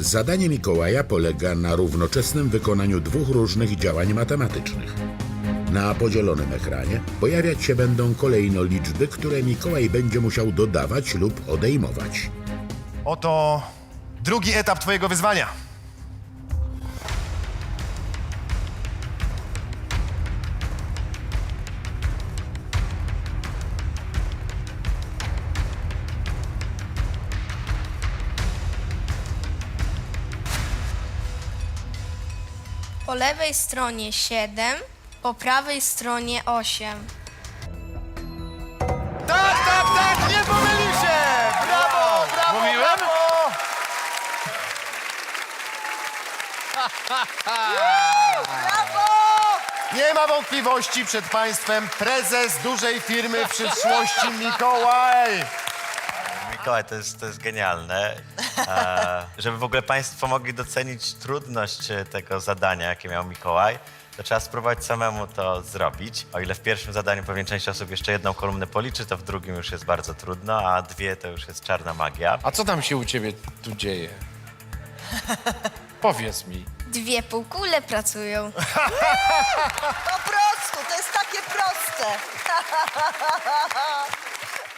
Zadanie Mikołaja polega na równoczesnym wykonaniu dwóch różnych działań matematycznych. Na podzielonym ekranie pojawiać się będą kolejno liczby, które Mikołaj będzie musiał dodawać lub odejmować. Oto drugi etap twojego wyzwania. Po lewej stronie 7, po prawej stronie 8. Tak, tak, tak, nie pomylił się! Brawo, brawo, Mówiłem? brawo! Nie ma wątpliwości przed państwem prezes dużej firmy w przyszłości Mikołaj. Mikołaj, to jest, to jest genialne. E, żeby w ogóle Państwo mogli docenić trudność e, tego zadania, jakie miał Mikołaj, to trzeba spróbować samemu to zrobić. O ile w pierwszym zadaniu pewnie część osób jeszcze jedną kolumnę policzy, to w drugim już jest bardzo trudno, a dwie to już jest czarna magia. A co tam się u ciebie tu dzieje? Powiedz mi. Dwie półkule pracują. Po prostu, to jest takie proste.